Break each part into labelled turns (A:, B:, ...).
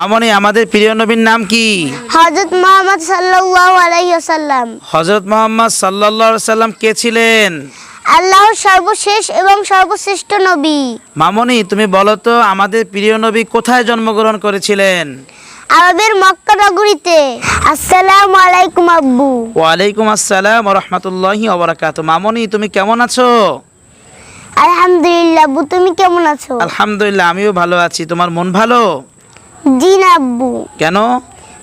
A: মামনি আমাদের প্রিয় নবীর নাম কি?
B: হজরত মোহাম্মদ সাল্লাল্লাহু আলাইহি ওয়াসাল্লাম।
A: হজরত মোহাম্মদ সাল্লাহ সাল্লাম কে ছিলেন?
B: আল্লাহর সর্বশেষ এবং সর্বশ্রেষ্ঠ নবী।
A: মামনি তুমি বলো তো আমাদের প্রিয় নবী কোথায় জন্মগ্রহণ করেছিলেন?
B: আরবের মক্কা নগরীতে। আসসালামু আলাইকুম আব্বু।
A: ওয়ালাইকুম আসসালাম রহমতুল্লাহি ওবরাকাত মামনি তুমি কেমন আছো?
B: আলহামদুলিল্লাহ আব্বু তুমি কেমন আছো?
A: আলহামদুলিল্লাহ আমিও ভালো আছি। তোমার মন ভালো?
B: জি না আব্বু।
A: কেন?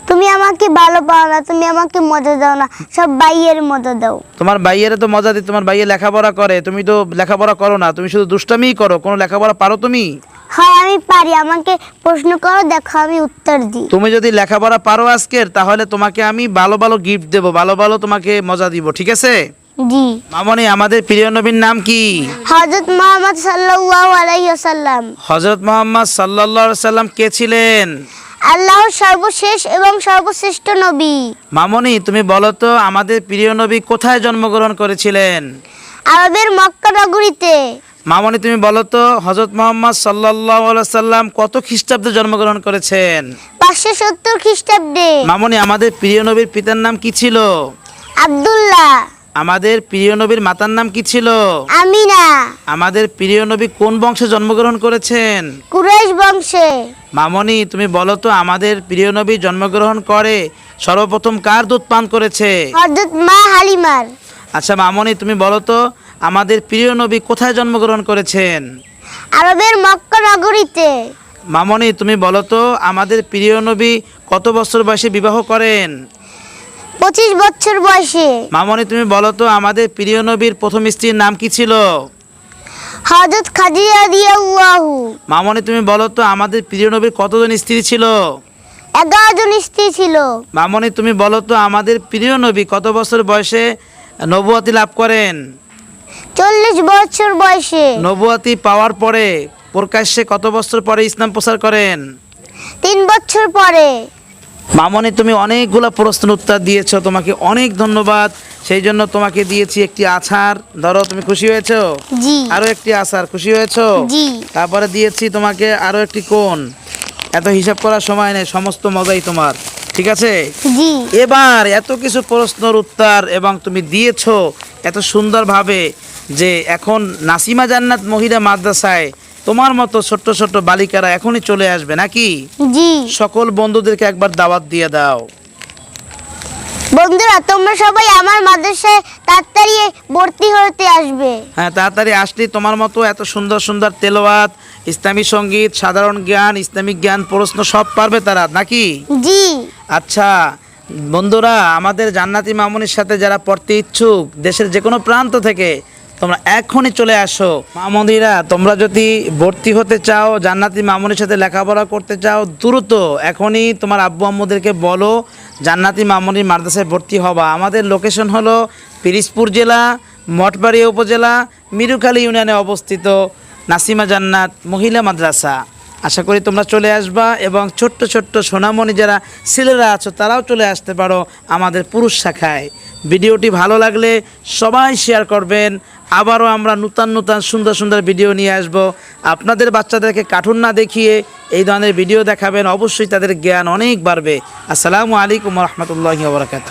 B: তুমি আমাকে ভালো পাও না তুমি আমাকে মজা দাও না সব বাইয়ের মজা দাও।
A: তোমার বাইয়ের তো মজা দিই তোমার বাইয়ে লেখাপড়া করে তুমি তো লেখাপড়া করো না তুমি শুধু দুষ্টামিই করো কোনো লেখাপড়া পারো তুমি?
B: হয় আমি পারি আমাকে প্রশ্ন করো দেখো আমি উত্তর দিই।
A: তুমি যদি লেখাপড়া পারো আজকের তাহলে তোমাকে আমি ভালো ভালো গিফট দেবো ভালো ভালো তোমাকে মজা দিব ঠিক আছে?
B: জি।
A: মামনি আমাদের প্রিয় নবীর নাম কি?
B: হজরত মোহাম্মদ সাল্লাল্লাহু আলাইহি ওয়াসাল্লাম।
A: হজরত মোহাম্মদ সাল্লাহ সাল্লাম কে ছিলেন?
B: আল্লাহর সর্বশেষ এবং সর্বশ্রেষ্ঠ নবী।
A: মামনি তুমি বলো তো আমাদের প্রিয় নবী কোথায় জন্মগ্রহণ করেছিলেন?
B: আরবের মক্কা নগরীতে।
A: মামনি তুমি বলো তো হজরত মোহাম্মদ সাল্লাহ সাল্লাম কত খ্রিস্টাব্দে জন্মগ্রহণ করেছেন?
B: পাঁচশো সত্তর খ্রিস্টাব্দে।
A: মামনি আমাদের প্রিয় নবীর পিতার নাম কি ছিল?
B: আব্দুল্লাহ।
A: আমাদের প্রিয় নবীর মাতার নাম কি ছিল?
B: আমিনা।
A: আমাদের প্রিয় নবী কোন বংশে জন্মগ্রহণ করেছেন?
B: কুরাইশ বংশে।
A: মামনি তুমি বলো তো আমাদের প্রিয় নবী জন্মগ্রহণ করে সর্বপ্রথম কার দুধ পান করেছে?
B: হজরত মা হালিমার।
A: আচ্ছা মামনি তুমি বলো তো আমাদের প্রিয় নবী কোথায় জন্মগ্রহণ করেছেন?
B: আরবের মক্কা নগরীতে।
A: মামনি তুমি বলো তো আমাদের প্রিয় নবী কত বছর বয়সে বিবাহ করেন?
B: পঁচিশ বছর বয়সে।
A: মামনি তুমি বলো তো আমাদের প্রিয় নবীর প্রথম স্ত্রীর নাম কি ছিল?
B: খাদিজা দিয়াহু
A: মামনি তুমি বলো তো আমাদের প্রিয় নবীর কতজন স্ত্রী ছিল?
B: এগারো জন স্ত্রী ছিল।
A: মামনি তুমি বলো তো আমাদের প্রিয় নবী কত বছর বয়সে নবুয়াতি লাভ করেন?
B: চল্লিশ বছর বয়সে।
A: নবুয়াতি পাওয়ার পরে প্রকাশ্যে কত বছর পরে ইসলাম প্রচার করেন?
B: তিন বছর পরে।
A: মামনি তুমি অনেকগুলো প্রশ্ন উত্তর দিয়েছ তোমাকে অনেক ধন্যবাদ। সেই জন্য তোমাকে দিয়েছি একটি আছাড়। ধরো তুমি খুশি হয়েছো? আরও একটি আছাড়। খুশি হয়েছো? তারপরে দিয়েছি তোমাকে আরও একটি কোন এত হিসাব করার সময় নেই সমস্ত মজাই তোমার। ঠিক আছে? এবার এত কিছু প্রশ্নের উত্তর এবং তুমি দিয়েছ এত সুন্দরভাবে যে এখন নাসিমা জান্নাত মহিলা মাদ্রাসায় তোমার মতো ছোট্ট ছোট্ট বালিকারা এখনই চলে আসবে নাকি?
B: জি।
A: সকল বন্ধুদেরকে একবার দাওয়াত দিয়ে দাও।
B: বন্ধুরা তোমরা সবাই আমার মাদ্রাসায় তাড়াতাড়ি ভর্তি হতে আসবে।
A: হ্যাঁ তাড়াতাড়ি আসলে তোমার মতো এত সুন্দর সুন্দর তেলোয়াত ইসলামী সংগীত সাধারণ জ্ঞান ইসলামিক জ্ঞান প্রশ্ন সব পারবে তারা নাকি?
B: জি।
A: আচ্ছা বন্ধুরা আমাদের জান্নাতি মামুনির সাথে যারা পড়তে ইচ্ছুক দেশের যে কোনো প্রান্ত থেকে তোমরা এখনই চলে আসো। মামনিরা, তোমরা যদি ভর্তি হতে চাও, জান্নাতি মামুনির সাথে লেখাপড়া করতে চাও, দ্রুত এখনই তোমার আব্বু আম্মুদেরকে বলো, জান্নাতি মামুনি মাদ্রাসায় ভর্তি হবা। আমাদের লোকেশন হলো পিরিসপুর জেলা, মঠবাড়িয়া উপজেলা, মিরুখালী ইউনিয়নে অবস্থিত নাসিমা জান্নাত মহিলা মাদ্রাসা। আশা করি তোমরা চলে আসবা এবং ছোট্ট ছোট্ট সোনামণি যারা ছেলেরা আছো, তারাও চলে আসতে পারো আমাদের পুরুষ শাখায়। ভিডিওটি ভালো লাগলে সবাই শেয়ার করবেন। আবারও আমরা নূতন নূতন সুন্দর সুন্দর ভিডিও নিয়ে আসব। আপনাদের বাচ্চাদেরকে কার্টুন না দেখিয়ে এই ধরনের ভিডিও দেখাবেন, অবশ্যই তাদের জ্ঞান অনেক বাড়বে। আসসালামু আলাইকুম রহমতুল্লাহি বরাকাত